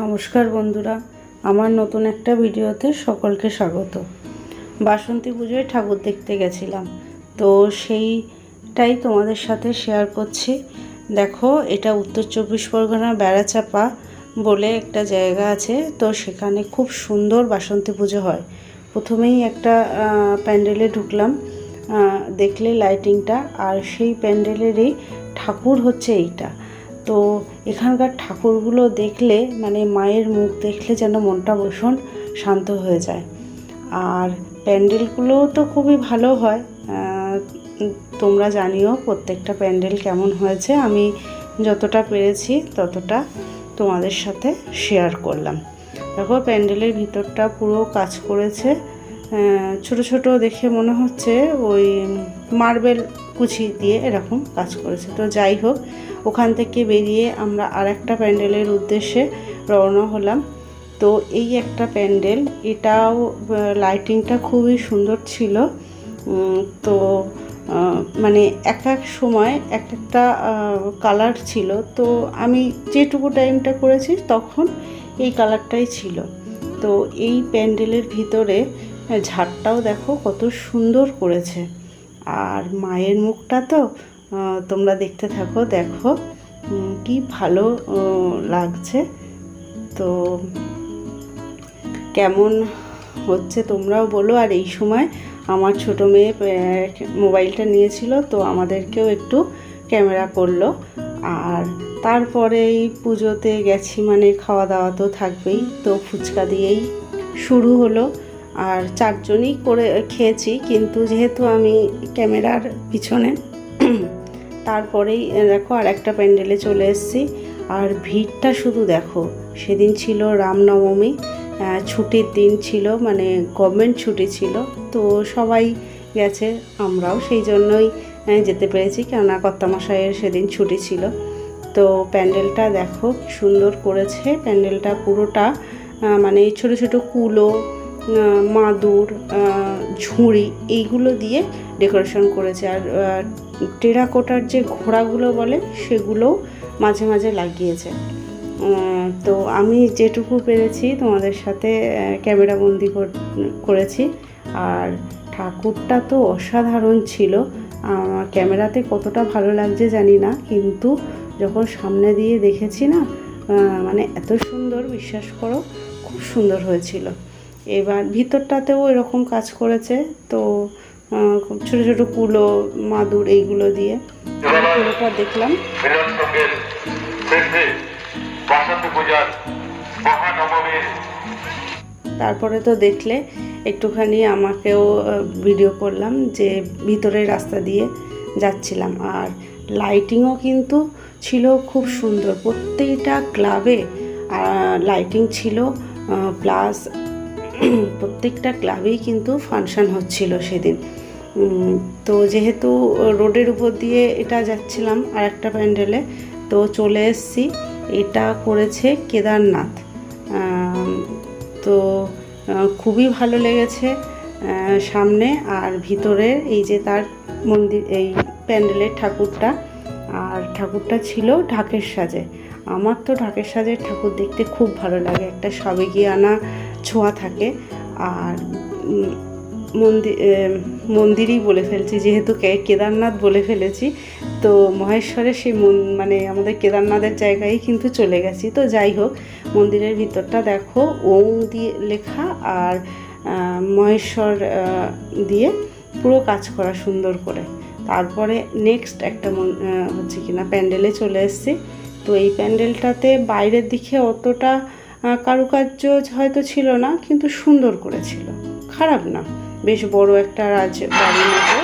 নমস্কার বন্ধুরা, আমার নতুন একটা ভিডিওতে সকলকে স্বাগত। বাসন্তী পুজোয় ঠাকুর দেখতে গেছিলাম, তো সেইটাই তোমাদের সাথে শেয়ার করছি। দেখো, এটা উত্তর চব্বিশ পরগনা বেড়াচাপা বলে একটা জায়গা আছে, তো সেখানে খুব সুন্দর বাসন্তী পুজো হয়। প্রথমেই একটা প্যান্ডেলে ঢুকলাম দেখলে লাইটিংটা আর সেই প্যান্ডেলেরই ঠাকুর হচ্ছে এইটা। তো এখানকার ঠাকুরগুলো দেখলে মানে মায়ের মুখ দেখলে যেন মনটা ভীষণ শান্ত হয়ে যায়। আর প্যান্ডেলগুলোও তো খুবই ভালো হয় তোমরা জানিও প্রত্যেকটা প্যান্ডেল কেমন হয়েছে। আমি যতটা পেরেছি ততটা তোমাদের সাথে শেয়ার করলাম। দেখো, প্যান্ডেলের ভিতরটা পুরো কাজ করেছে। ছোট ছোট দেখে মনে হচ্ছে ওই মার্বেল কুচি দিয়ে এরকম কাজ করেছে। তো যাই হোক ওখান থেকে বেরিয়ে আমরা আর একটা প্যান্ডেলের উদ্দেশ্যে রওনা হলাম। তো এই একটা প্যান্ডেল, এটাও লাইটিংটা খুবই সুন্দর ছিল। তো মানে এক এক সময় এক একটা কালার ছিল। তো আমি যেটুকু টাইমটা করেছি তখন এই কালারটাই ছিল। তো এই প্যান্ডেলের ভিতরে, ঝাড়টাও দেখো কত সুন্দর করেছে। আর মায়ের মুখটা তো তোমরা দেখতে থাকো, দেখো কি ভালো লাগছে। তো কেমন হচ্ছে তোমরাও বলো। আর এই সময় আমার ছোটো মেয়ে মোবাইলটা নিয়েছিল, তো আমাদেরকেও একটু ক্যামেরা করল। আর তারপরে এই পুজোতে গেছি মানে খাওয়া দাওয়া তো থাকবেই। তো ফুচকা দিয়েই শুরু হলো। আর চারজনই করে, খেয়েছি, কিন্তু যেহেতু আমি ক্যামেরার পিছনে তারপরেই দেখো আর একটা প্যান্ডেলে চলে এসেছি। আর ভিড়টা শুধু দেখো, সেদিন ছিল রামনবমী ছুটির দিন ছিল মানে গভর্নমেন্ট ছুটি ছিল, তো সবাই গেছে, আমরাও সেই জন্যই যেতে পেরেছি, কেননা কর্তামশাইয়ের সেদিন ছুটি ছিল। তো প্যান্ডেলটা দেখো সুন্দর করেছে, প্যান্ডেলটা পুরোটা মানে ছোট ছোট কুলো মাদুর ঝুড়ি, এইগুলো দিয়ে ডেকোরেশন করেছে। আর টেরাকোটার যে ঘোড়াগুলো বলে, সেগুলোও মাঝে মাঝে লাগিয়েছে। তো আমি যেটুকু পেরেছি তোমাদের সাথে ক্যামেরা বন্দি করেছি। আর ঠাকুরটা তো অসাধারণ ছিল। ক্যামেরাতে কতটা ভালো লাগছে জানি না, কিন্তু যখন সামনে দিয়ে দেখেছি না মানে এত সুন্দর, বিশ্বাস করো, খুব সুন্দর হয়েছিল। এবার ভিতরটাতেও এরকম কাজ করেছে তো ছোট ছোট কুলো মাদুর এইগুলো দিয়ে। পুরোটা দেখলাম। তারপরে তো দেখলে একটুখানি আমাকেও ভিডিও করলাম যে ভিতরের রাস্তা দিয়ে যাচ্ছিলাম। আর লাইটিংও কিন্তু ছিল খুব সুন্দর। প্রত্যেকটা ক্লাবে লাইটিং ছিল প্লাস প্রত্যেকটা ক্লাবেই কিন্তু ফাংশান হচ্ছিল সেদিন। তো যেহেতু রোডের উপর দিয়ে এটা যাচ্ছিলাম আর একটা প্যান্ডেলে, তো চলে এসেছি। এটা করেছে কেদারনাথ। তো খুবই ভালো লেগেছে সামনে আর ভিতরে এই যে তার মন্দির, এই প্যান্ডেলের ঠাকুরটা। ঠাকুরটা ছিল ঢাকের সাজে। আমার তো ঢাকের সাজের ঠাকুর দেখতে খুব ভালো লাগে। একটা সবে গিয়ে আনা ছোঁয়া থাকে। আর মন্দির মন্দিরই বলে ফেলছি, যেহেতু কেদারনাথ বলে ফেলেছি, তো মহেশ্বরে সেই মন- মানে আমাদের কেদারনাথের জায়গায় কিন্তু চলে গেছি। তো যাই হোক, মন্দিরের ভিতরটা দেখো, ওং দিয়ে লেখা আর মহেশ্বর দিয়ে পুরো কাজ করা সুন্দর করে। তারপরে নেক্সট একটা হচ্ছে কিনা প্যান্ডেলে চলে এসেছি। তো এই প্যান্ডেলটাতে বাইরের দিকে অতটা কারুকার্য হয়তো ছিল না, কিন্তু সুন্দর করেছিল। খারাপ না, বেশ বড় একটা রাজ, বাড়ির মতো।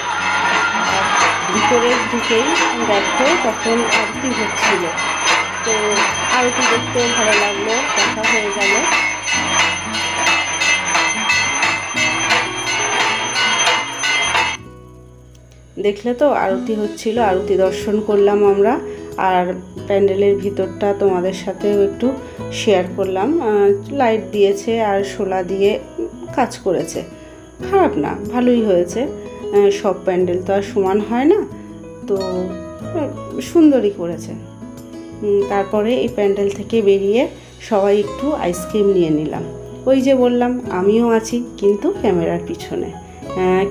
ভিতরের দিকেই দেখো তখন আরতি হচ্ছিল। তো আরতি দেখতেও ভালো লাগল, দেখা হয়ে গেল। দেখলে তো আরতি হচ্ছিল, আরতি দর্শন করলাম আমরা, আর প্যান্ডেলের ভিতরটা তোমাদের সাথেও একটু শেয়ার করলাম। লাইট দিয়েছে আর শোলা দিয়ে কাজ করেছে। খারাপ না, ভালোই হয়েছে। সব প্যান্ডেল তো আর সমান হয় না, তো সুন্দরই করেছে। তারপরে এই প্যান্ডেল থেকে বেরিয়ে সবাই একটু আইসক্রিম নিয়ে নিলাম। ওই যে বললাম, আমিও আছি, কিন্তু ক্যামেরার পিছনে।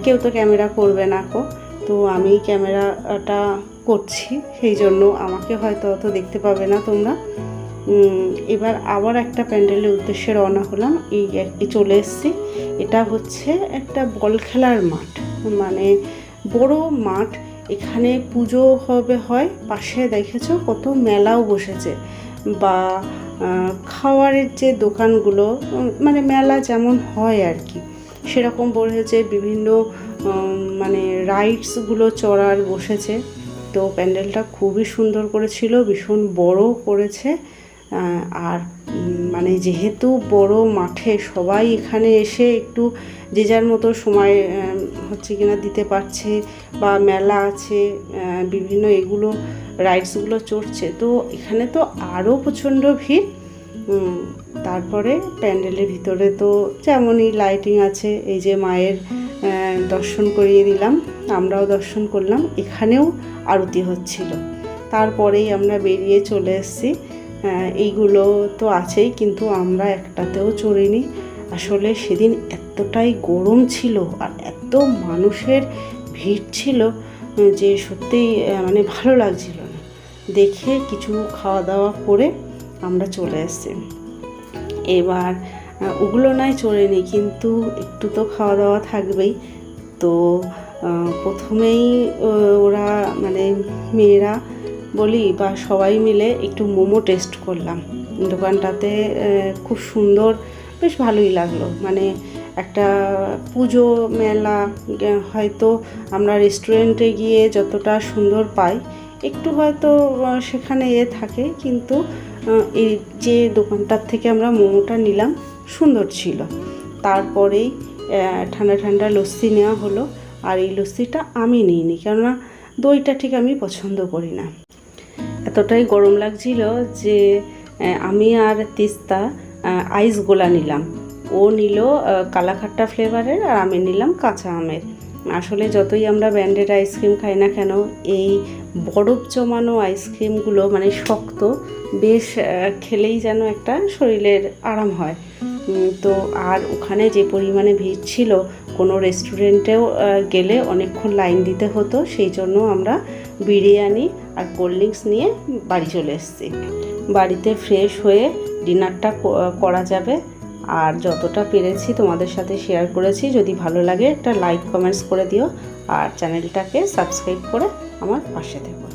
কেউ তো ক্যামেরা করবে না কো। তো আমি ক্যামেরাটা করছি, সেই জন্য আমাকে হয়তো অত দেখতে পাবে না তোমরা। এবার আবার একটা প্যান্ডেলের উদ্দেশ্যে রওনা হলাম, এই এক- এই চলে এসেছি। এটা হচ্ছে একটা বল খেলার মাঠ মানে বড় মাঠ। এখানে পুজো হবে, হয় পাশে দেখেছ কত মেলাও বসেছে। বা খাওয়ারের যে দোকানগুলো মানে মেলা যেমন হয় আর কি। সেরকম বলেছে, বিভিন্ন মানে রাইডসগুলো চড়ার বসেছে। তো প্যান্ডেলটা খুবই সুন্দর করেছিল, ভীষণ বড় করেছে। আর মানে যেহেতু বড় মাঠে সবাই এখানে এসে একটু যে যার মতো সময় হচ্ছে কিনা দিতে পারছে বা মেলা আছে বিভিন্ন এগুলো রাইডসগুলো চড়ছে। তো এখানে তো আরও প্রচণ্ড ভিড়। তারপরে প্যান্ডেলের ভিতরে তো যেমনই লাইটিং আছে, এই যে মায়ের দর্শন করিয়ে দিলাম, আমরাও দর্শন করলাম, এখানেও আরতি হচ্ছিল। তারপরেই আমরা বেরিয়ে চলে এসেছি। এইগুলো তো আছেই, কিন্তু আমরা একটাতেও চড়িনি। আসলে সেদিন এতটাই গরম ছিল আর এত মানুষের ভিড় ছিল যে সত্যিই মানে ভালো লাগছিল না। দেখে কিছু খাওয়া দাওয়া করে আমরা চলে এসেছি। এবার ওগুলো নয় চড়েনি, কিন্তু একটু তো খাওয়া দাওয়া থাকবেই। তো প্রথমেই ওরা মানে মেয়েরা বলি বা সবাই মিলে একটু মোমো টেস্ট করলাম। দোকানটাতে খুব সুন্দর, বেশ ভালোই লাগল। মানে একটা পুজো মেলা হয়তো আমরা রেস্টুরেন্টে গিয়ে যতটা সুন্দর পাই একটু হয়তো সেখানে এ থাকে, কিন্তু এই যে দোকানটার থেকে আমরা মোমোটা নিলাম, সুন্দর ছিল। তারপরেই ঠান্ডা ঠান্ডা লস্যি নেওয়া হলো, আর এই লস্যিটা আমি নিইনি, কেননা দইটা ঠিক আমি পছন্দ করি না। এতটাই গরম লাগছিল যে আমি আর তিস্তা আইস গোলা নিলাম। ও নিল কালাখাট্টা ফ্লেভারের আর আমি নিলাম কাঁচা আমের। আসলে যতই আমরা ব্যান্ডেড আইসক্রিম খাই না কেন, এই বরফ জমানো আইসক্রিমগুলো মানে শক্ত, বেশ খেলেই যেন একটা শরীরের আরাম হয়। তো আর ওখানে যে পরিমাণে ভিড় ছিল, কোনো রেস্টুরেন্টেও গেলে অনেকক্ষণ লাইন দিতে হতো, সেই জন্য আমরা বিরিয়ানি আর কোল্ড ড্রিঙ্কস নিয়ে বাড়ি চলে এসেছি। বাড়িতে ফ্রেশ হয়ে ডিনারটা করা যাবে। আর যতটা পেরেছি তোমাদের সাথে শেয়ার করেছি, যদি ভালো লাগে একটা লাইক কমেন্টস করে দিও। আর চ্যানেলটাকে সাবস্ক্রাইব করে আমার পাশে থেকো।